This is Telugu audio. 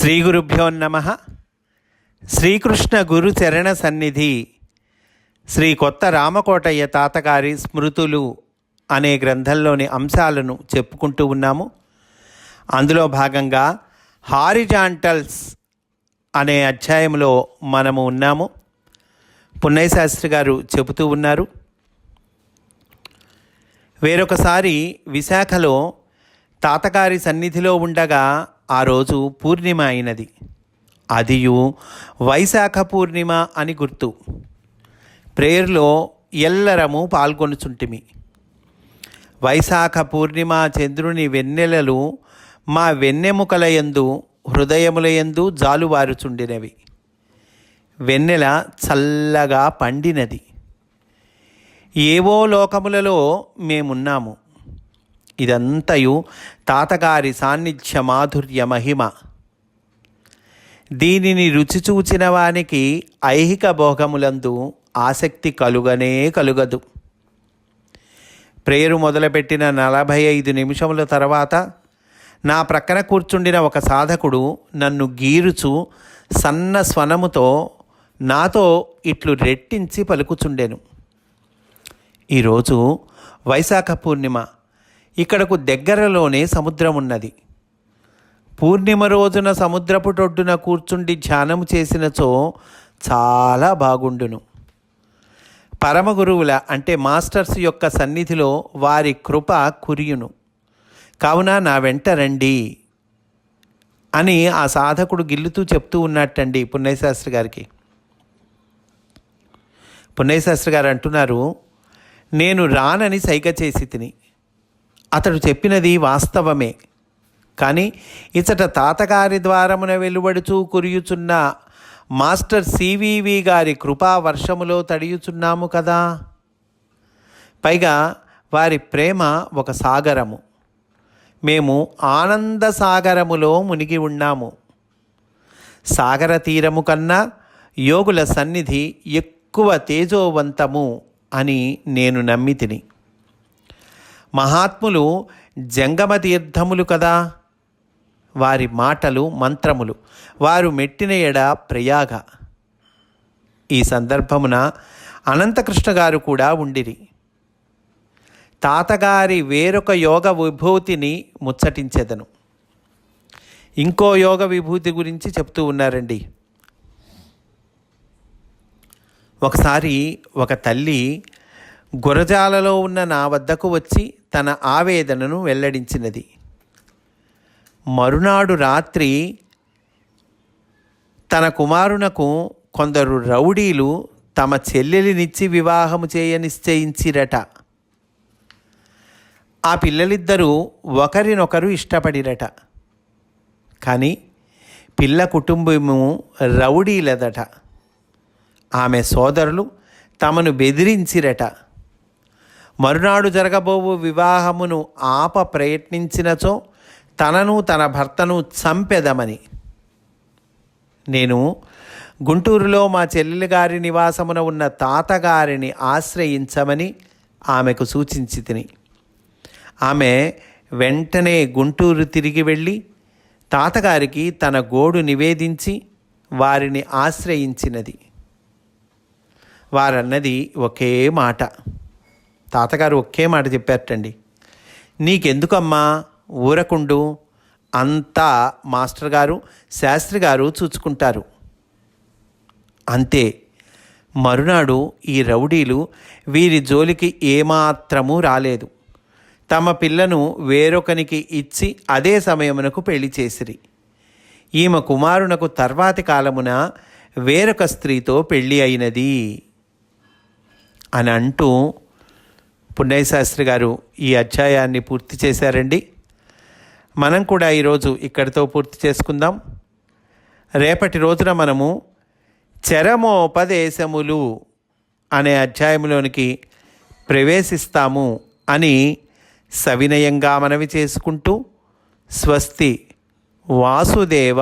శ్రీ గురుభ్యో నమ. శ్రీకృష్ణ గురు చరణ సన్నిధి శ్రీ కొత్త రామకోటయ్య తాతగారి స్మృతులు అనే గ్రంథంలోని అంశాలను చెప్పుకుంటూ ఉన్నాము. అందులో భాగంగా హారిజాంటల్స్ అనే అధ్యాయంలో మనము ఉన్నాము. పున్నయ్య శాస్త్రి గారు చెబుతూ ఉన్నారు. వేరొకసారి విశాఖలో తాతగారి సన్నిధిలో ఉండగా ఆ రోజు పూర్ణిమ అయినది. అదియు వైశాఖ పూర్ణిమ అని గుర్తు. ప్రేయర్లో ఎల్లరము పాల్గొనుచుంటిమి. వైశాఖ పూర్ణిమ చంద్రుని వెన్నెలలు మా వెన్నెముకలయందు హృదయములయందు జాలువారుచుండినవి. వెన్నెల చల్లగా పండినది. ఏవో లోకములలో మేమున్నాము. ఇదంతయు తాతగారి సాన్నిధ్య మాధుర్య మహిమ. దీనిని రుచి చూచిన వానికి ఐహిక భోగములందు ఆసక్తి కలుగనే కలుగదు. ప్రేయరు మొదలుపెట్టిన నలభై ఐదు నిమిషముల తర్వాత నా ప్రక్కన కూర్చుండిన ఒక సాధకుడు నన్ను గీరుచు సన్న స్వనముతో నాతో ఇట్లు రెట్టించి పలుకుచుండెను. ఈరోజు వైశాఖ పూర్ణిమ. ఇక్కడకు దగ్గరలోనే సముద్రం ఉన్నది పూర్ణిమ రోజున సముద్రపు టొడ్డున కూర్చుండి ధ్యానము చేసినచో చాలా బాగుండును. పరమగురువుల అంటే మాస్టర్స్ యొక్క సన్నిధిలో వారి కృప కురియును. కావున నా వెంట రండి అని ఆ సాధకుడు గిల్లుతూ చెప్తూ ఉన్నట్టండి పుణ్యశాస్త్రి గారికి. పుణ్యశాస్త్రి గారు అంటున్నారు నేను రానని సైగ చేసి తిని అతడు చెప్పినది వాస్తవమే. కానీ ఇచ్చట తాతగారి ద్వారమున వెలువడుచూ కురియుచున్న మాస్టర్ సివివి గారి కృపా వర్షములో తడియుచున్నాము కదా. పైగా వారి ప్రేమ ఒక సాగరము. మేము ఆనంద సాగరములో మునిగి ఉన్నాము. సాగర తీరము కన్నా యోగుల సన్నిధి ఎక్కువ తేజోవంతము అని నేను నమ్మితిని మహాత్ములు జంగమ తీర్థములు కదా? వారి మాటలు మంత్రములు. వారు మెట్టిన ఎడ ప్రయాగ. ఈ సందర్భమున అనంతకృష్ణ గారు కూడా ఉండిరి. తాతగారి వేరొక యోగ విభూతిని ముచ్చటించెదను. ఇంకో యోగ విభూతి గురించి చెప్తూ ఉన్నారండి. ఒకసారి ఒక తల్లి గురజాలలో ఉన్న నా వద్దకు వచ్చి తన ఆవేదనను వెల్లడించినది. మరునాడు రాత్రి తన కుమారునకు కొందరు రౌడీలు తమ చెల్లెలినిచ్చి వివాహము చేయ నిశ్చయించిరట. ఆ పిల్లలిద్దరూ ఒకరినొకరు ఇష్టపడిరట. కానీ పిల్ల కుటుంబము రౌడీలదట. ఆమె సోదరులు తమను బెదిరించిరట. మరునాడు జరగబోవు వివాహమును ఆప ప్రయత్నించినచో తనను తన భర్తను చంపెదమని. నేను గుంటూరులో మా చెల్లెలి గారి నివాసమున ఉన్న తాతగారిని ఆశ్రయించమని ఆమెకు సూచించి తిని ఆమె వెంటనే గుంటూరు తిరిగి వెళ్ళి తాతగారికి తన గోడు నివేదించి వారిని ఆశ్రయించినది. వారన్నది ఒకే మాట. తాతగారు ఒకే మాట చెప్పారటండి. నీకెందుకమ్మా? ఊరకుండు అంతా మాస్టర్ గారు శాస్త్రి గారు చూచుకుంటారు. అంతే. మరునాడు ఈ రౌడీలు వీరి జోలికి ఏమాత్రమూ రాలేదు. తమ పిల్లను వేరొకనికి ఇచ్చి అదే సమయమునకు పెళ్ళి చేసిరి. ఈమె కుమారునకు తర్వాతి కాలమున వేరొక స్త్రీతో పెళ్ళి అయినది. అని అంటూ పుణ్యశాస్త్రి గారు ఈ అధ్యాయాన్ని పూర్తి చేశారండి. మనం కూడా ఈరోజు ఇక్కడితో పూర్తి చేసుకుందాం. రేపటి రోజున మనము చరమోపదేశములు అనే అధ్యాయంలోనికి ప్రవేశిస్తాము అని సవినయంగా మనవి చేసుకుంటూ స్వస్తి వాసుదేవ.